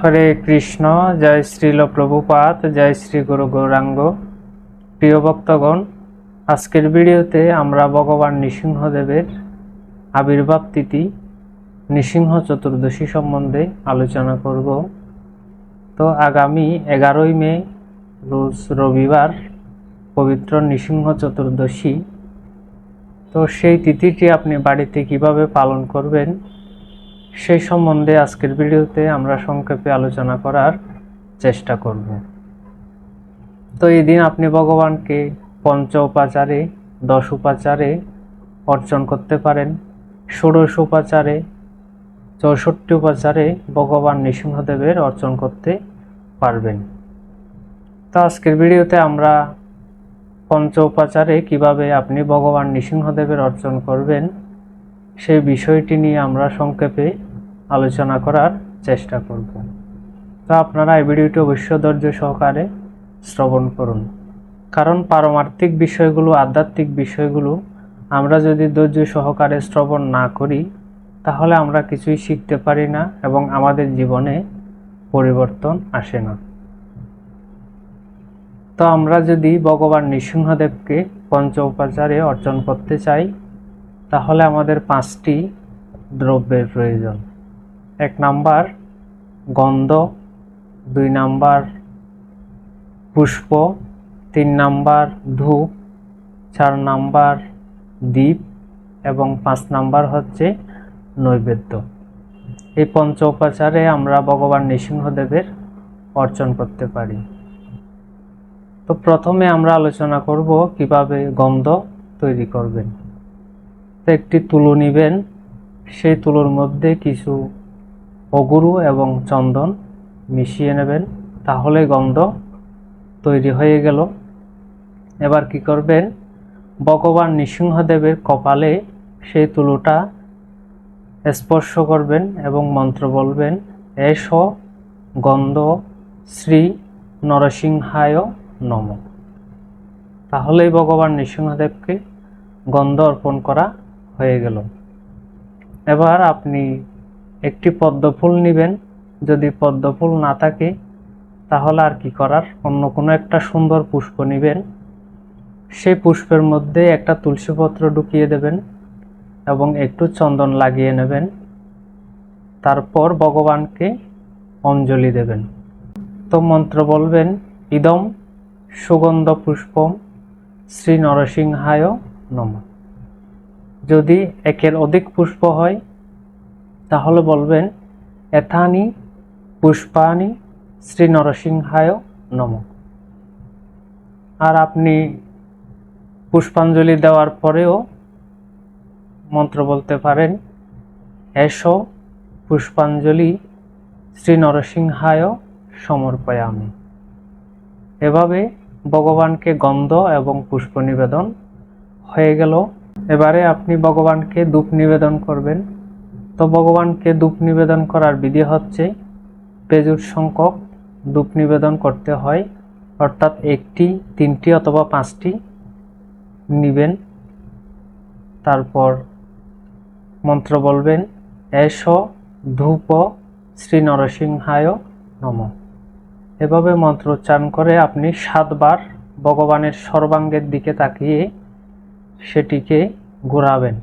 হরে কৃষ্ণ, জয় শ্রীল প্রভুপাত জয় শ্রী গুরু গৌরাঙ্গ। প্রিয় ভক্তগণ, আজকের ভিডিওতে আমরা ভগবান নৃসিংহদেবের আবির্ভাব তিথি, নৃসিংহ চতুর্দশী সম্বন্ধে আলোচনা করব। তো আগামী এগারোই মে, রোজ রবিবার, পবিত্র নৃসিংহ চতুর্দশী। তো সেই তিথিটি আপনি বাড়িতে কীভাবে পালন করবেন সেই সম্বন্ধে আজকের ভিডিওতে আমরা সংক্ষেপে আলোচনা করার চেষ্টা করব। তো এই দিন আপনি ভগবানকে পঞ্চ উপাচারে, দশ উপাচারে অর্জন করতে পারেন। ষোড়শ উপাচারে, চৌষট্টি উপাচারে ভগবান নৃসিংহদেবের অর্জন করতে পারবেন। তো আজকের ভিডিওতে আমরা পঞ্চ উপাচারে কীভাবে আপনি ভগবান নৃসিংহদেবের অর্জন করবেন সেই বিষয়টি নিয়ে আমরা সংক্ষেপে আলোচনা করার চেষ্টা করব। তো আপনারা এই ভিডিওটি অবশ্য ধৈর্য সহকারে শ্রবণ করুন। কারণ পারমার্থিক বিষয়গুলো, আধ্যাত্মিক বিষয়গুলো আমরা যদি ধৈর্য সহকারে শ্রবণ না করি, তাহলে আমরা কিছুই শিখতে পারি না এবং আমাদের জীবনে পরিবর্তন আসে না। তো আমরা যদি ভগবান নৃসিংহদেবকে পঞ্চ উপাচারে অর্জন করতে চাই, তাহলে আমাদের পাঁচটি দ্রব্যের প্রয়োজন। এক নাম্বার, গন্ধ, দুই নাম্বার, পুষ্প, তিন নাম্বার, ধূপ, চার নাম্বার, দ্বীপ এবং পাঁচ নাম্বার হচ্ছে নৈবেদ্য। এই পঞ্চ উপাচারে আমরা ভগবান নৃসিংহদেবের অর্চন করতে পারি। তো প্রথমে আমরা আলোচনা করব কীভাবে গন্ধ তৈরি করবেন। তো একটি তুলো নেবেন, সেই তুলোর মধ্যে কিছু অগুরু এবং চন্দন মিশিয়ে নেবেন, তাহলে গন্ধ তৈরি হয়ে গেল। এবার কি করবেন? ভগবান নৃসিংহদেবের কপালে সেই তুলোটা স্পর্শ করবেন এবং মন্ত্র বলবেন, এস গন্ধ শ্রী নরসিংহায় নম। তাহলেই ভগবান নৃসিংহদেবকে গন্ধ অর্পণ করা হয়ে গেল। এবার আপনি একটি পদ্ম ফুল নেবেন। যদি পদ্ম ফুল না থাকে, তাহলে আর কি করার? অন্য কোনো একটা সুন্দর পুষ্প নেবেন। সেই পুষ্পের মধ্যে একটা তুলসী পত্র ঢুকিয়ে দেবেন এবং একটু চন্দন লাগিয়ে নেবেন। তারপর ভগবানকে অঞ্জলি দেবেন। তো মন্ত্র বলবেন, ইদম সুগন্ধ পুষ্পম শ্রী নরসিংহায় নম। যদি একের অধিক পুষ্প হয় তাহলে বলবেন, এথানি পুষ্পানি শ্রী নরসিংহায় নম। আর আপনি পুষ্পাঞ্জলি দেওয়ার পরেও মন্ত্র বলতে পারেন, এসো পুষ্পাঞ্জলি শ্রী নরসিংহায় সমর্পয়ামি। এভাবে ভগবানকে গন্ধ এবং পুষ্প নিবেদন হয়ে গেল। এবারে আপনি ভগবানকে ধূপ নিবেদন করবেন। তো ভগবানকে ধূপ নিবেদন করার বিধি হচ্ছে পেজুর সংখ্যক ধূপ নিবেদন করতে হয়, অর্থাৎ একটি, তিনটি অথবা পাঁচটি নিবেন। তারপর মন্ত্র বলবেন, এস ধূপ শ্রী নরসিংহায় নম। এভাবে মন্ত্র উচ্চারণ করে আপনি সাতবার ভগবানের সর্বাঙ্গের দিকে তাকিয়ে সেটিকে ঘোরাবেন।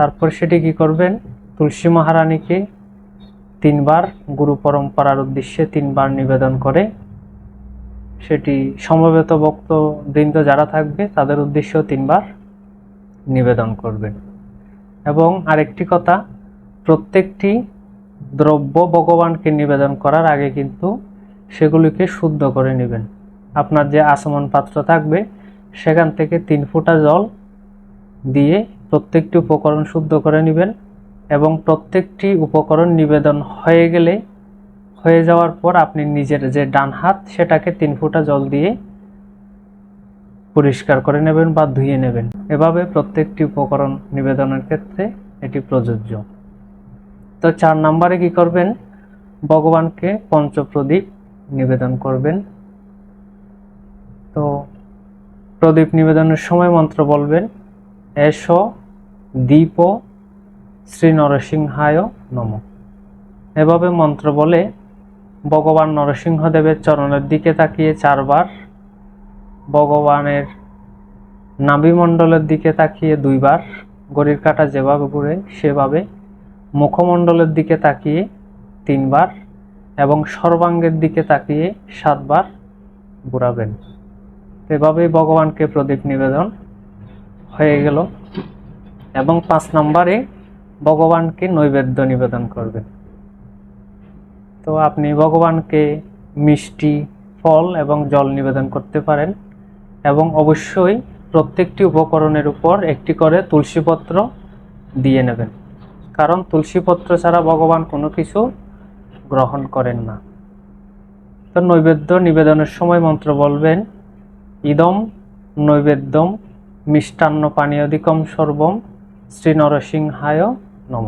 তারপর সেটি কি করবেন? তুলসী মহারানীকে তিনবার গুরু পরম্পরার উদ্দেশ্যে তিনবার নিবেদন করে। সেটি সমবেত ভক্ত বৃন্দ যারা থাকবে, তাদের উদ্দেশ্যেও তিনবার নিবেদন করবেন এবং আরেকটি কথা, প্রত্যেকটি দ্রব্য ভগবানকে নিবেদন করার আগে কিন্তু সেগুলিকে শুদ্ধ করে নেবেন। আপনার যে আসমন পাত্র থাকবে, সেখান থেকে তিন ফুটা জল দিয়ে প্রত্যেকটি উপকরণ শুদ্ধ করে নেবেন এবং প্রত্যেকটি উপকরণ নিবেদন হয়ে গেলে, হয়ে যাওয়ার পর আপনি নিজের যে ডান হাত সেটাকে তিন ফুটা জল দিয়ে পরিষ্কার করে নেবেন বা ধুয়ে নেবেন। এভাবে প্রত্যেকটি উপকরণ নিবেদনের ক্ষেত্রে এটি প্রযোজ্য। তো চার নম্বরে কি করবেন? ভগবানকে পঞ্চপ্রদীপ নিবেদন করবেন। তো প্রদীপ নিবেদনের সময় মন্ত্র বলবেন, এস দীপ শ্রী নরসিংহায় নম। এভাবে মন্ত্র বলে ভগবান নরসিংহদেবের চরণের দিকে তাকিয়ে চারবার, ভগবানের নাভিমণ্ডলের দিকে তাকিয়ে দুইবার গড়ির কাটা যেভাবে ঘুরে সেভাবে মুখমণ্ডলের দিকে তাকিয়ে তিনবার এবং সর্বাঙ্গের দিকে তাকিয়ে সাতবার ঘুরাবেন। এভাবেই ভগবানকে প্রদীপ নিবেদন হয়ে গেল। এবং পাঁচ নম্বরে ভগবানকে নৈবেদ্য নিবেদন করবেন। তো আপনি ভগবানকে মিষ্টি, ফল এবং জল নিবেদন করতে পারেন এবং অবশ্যই প্রত্যেকটি উপকরণের উপর একটি করে তুলসীপত্র দিয়ে নেবেন। কারণ তুলসীপত্র ছাড়া ভগবান কোনো কিছু গ্রহণ করেন না। তো নৈবেদ্য নিবেদনের সময় মন্ত্র বলবেন, ইদম নৈবেদ্যম মিষ্টান্ন পানীয়দিকম সর্বম শ্রী নরসিংহায় নম।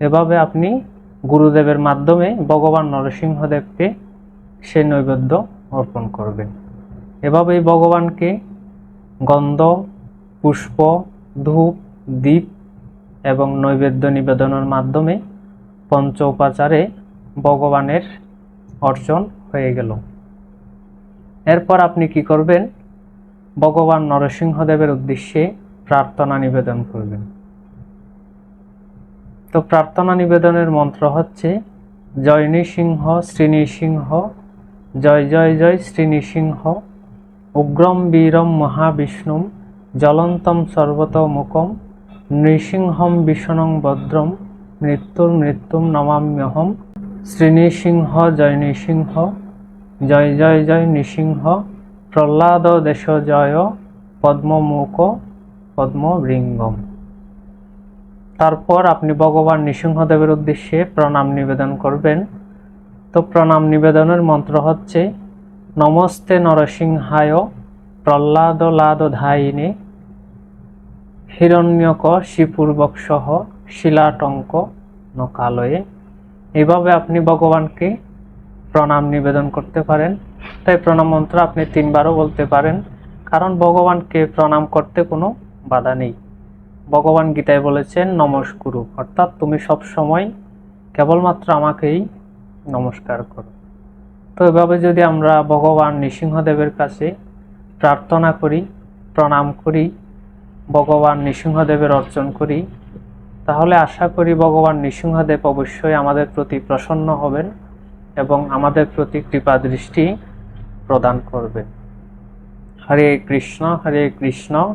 এভাবে আপনি গুরুদেবের মাধ্যমে ভগবান নরসিংহদেবকে সেই নৈবেদ্য অর্পণ করবেন। এভাবেই ভগবানকে গন্ধ, পুষ্প, ধূপ, দীপ এবং নৈবেদ্য নিবেদনের মাধ্যমে পঞ্চ উপাচারে ভগবানের অর্চন হয়ে গেল। এরপর আপনি কি করবেন? ভগবান নরসিংহদেবের উদ্দেশ্যে প্রার্থনা নিবেদন করবেন। তো প্রার্থনা নিবেদনের মন্ত্র হচ্ছে, জয় নৃসিংহ, শ্রী নৃসিংহ, জয় জয় জয়, শ্রী নৃসিংহ, উগ্রম বীরম মহাবিষ্ণুম, জ্বলন্তম সর্বতোমুখম, নৃসিংহম ভীষণং ভদ্রম, মৃত্যুর মৃত্যুম নমাম্যহম, শ্রী নৃসিংহ, জয় নৃসিংহ, জয় জয় জয় নৃসিংহ, প্রহ্লাদ দেশ জয় পদ্মমুখ পদ্মবৃঙ্গম তারপর আপনি ভগবান নৃসিংহদেবের উদ্দেশ্যে প্রণাম নিবেদন করবেন। তো প্রণাম নিবেদনের মন্ত্র হচ্ছে, নমস্তে নরসিংহায় প্রহ্লাদ লাদ ধাইনে হিরণ্যক শিপূর্বক সহ শিলাটঙ্ক নকালয়ে। এভাবে আপনি ভগবানকে প্রণাম নিবেদন করতে পারেন। তাই প্রণাম মন্ত্র আপনি তিনবারও বলতে পারেন। কারণ ভগবানকে প্রণাম করতে কোনো বাধা নেই। ভগবান গীতায় বলেছেন নমস্কুরু অর্থাৎ তুমি সব সময় কেবলমাত্র আমাকেই নমস্কার করো। তো এভাবে যদি আমরা ভগবান নৃসিংহদেবের কাছে প্রার্থনা করি, প্রণাম করি, ভগবান নৃসিংহদেবের অর্চন করি, তাহলে আশা করি ভগবান নৃসিংহদেব অবশ্যই আমাদের প্রতি প্রসন্ন হবেন এবং আমাদের প্রতি কৃপা দৃষ্টি প্রদান করবেন। হরে কৃষ্ণ হরে কৃষ্ণ।